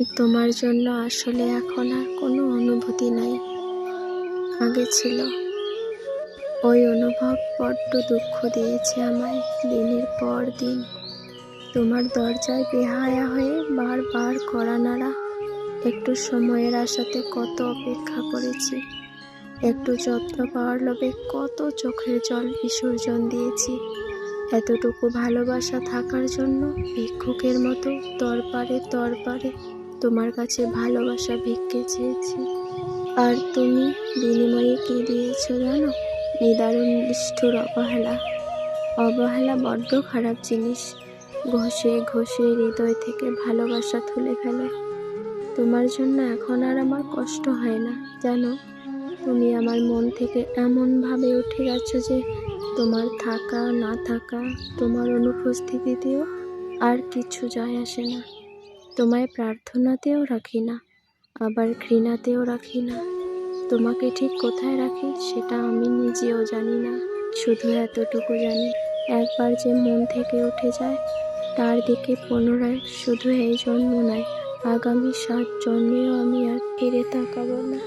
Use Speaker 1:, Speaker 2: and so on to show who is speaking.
Speaker 1: তোমার জন্য আসলে এখন আর কোনো অনুভূতি নাই। আগে ছিল। ওই অনুভব বড্ড দুঃখ দিয়েছে আমায় দিনের পর দিন। তোমার দরজায় বেহায়া হয়ে বারবার করা নাড়া একটু সময়ের আশাতে কত অপেক্ষা করেছি। একটু যত্ন পাওয়ার লোভে কত চোখের জল বিসর্জন দিয়েছি। এতটুকু ভালোবাসা থাকার জন্য ভিক্ষুকের মতো তরপারে তরপারে তোমার কাছে ভালোবাসা ভিক্ষে চেয়েছি। আর তুমি বিনিময়ে কি দিয়েছ জানো? নিদারুণ নিষ্ঠুর অবহেলা। অবহেলা বড্ড খারাপ জিনিস। ঘষে ঘষে হৃদয় থেকে ভালোবাসা তুলে ফেলে। তোমার জন্য এখন আর আমার কষ্ট হয় না, জানো? তুমি আমার মন থেকে এমনভাবে উঠে গেছো যে তোমার থাকা, না থাকা, তোমার অনুপস্থিতিতেও আর কিছু যায় আসে না। তোমায় প্রার্থনাতেও রাখি না, আবার ঘৃণাতেও রাখি না। তোমাকে ঠিক কোথায় রাখি সেটা আমি নিজেও জানি না, শুধু এতটুকু জানি, একবার যে মন থেকে উঠে যায়, তার দিকে পুনরায়, শুধু এই জন্ম নয় আগামী সাত জন্মেও আমি আর ফিরে তাকাবো না।